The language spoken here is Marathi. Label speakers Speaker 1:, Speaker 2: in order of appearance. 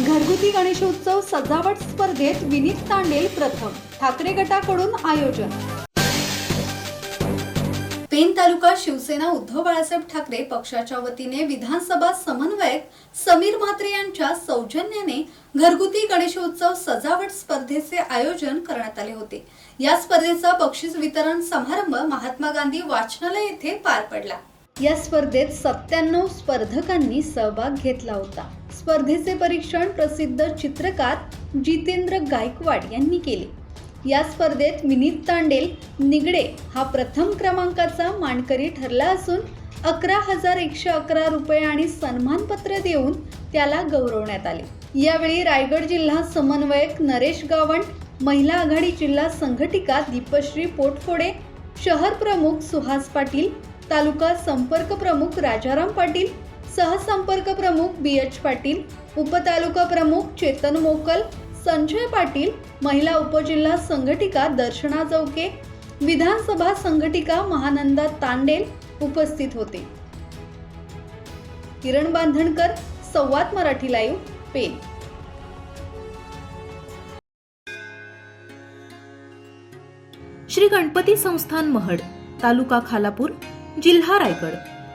Speaker 1: घरगुती गणेशोत्सव सजावट स्पर्धेत विनीत तांडेल प्रथम. ठाकरे गटाकडून आयोजन. पेन तालुका शिवसेना उद्धव बाळासाहेब ठाकरे पक्षाच्या वतीने विधानसभा समन्वयक समीर म्हात्रे यांच्या सौजन्याने घरगुती गणेशोत्सव सजावट स्पर्धेचे आयोजन करण्यात आले होते. या स्पर्धेचा बक्षीस वितरण समारंभ महात्मा गांधी वाचनालय येथे पार पडला. या स्पर्धेत सत्त्याण्णव स्पर्धकांनी सहभाग घेतला होता. स्पर्धेचे परीक्षण प्रसिद्ध चित्रकार जितेंद्र गायकवाड यांनी केले. या स्पर्धेत विनीत तांडेल निगडे हा प्रथम क्रमांकाचा मानकरी ठरला असून अकरा हजार एकशे अकरा रुपये आणि सन्मानपत्र देऊन त्याला गौरवण्यात आले. यावेळी रायगड जिल्हा समन्वयक नरेश गावंट महिला आघाडी जिल्हा संघटिका दीपश्री पोटफोडे शहर प्रमुख सुहास पाटील तालुका संपर्क प्रमुख राजाराम पाटील सहसंपर्क प्रमुख बी एच पाटील उपतालुका प्रमुख चेतन मोकल संजय पाटील महिला उपजिल्हा संघटिका दर्शना चौके विधानसभा संघटिका महानंदा तांडेल उपस्थित होते. किरण बांधणकर संवाद मराठी लाईव्ह पेन
Speaker 2: श्री गणपती संस्थान महड तालुका खालापूर जिल्हा रायगड.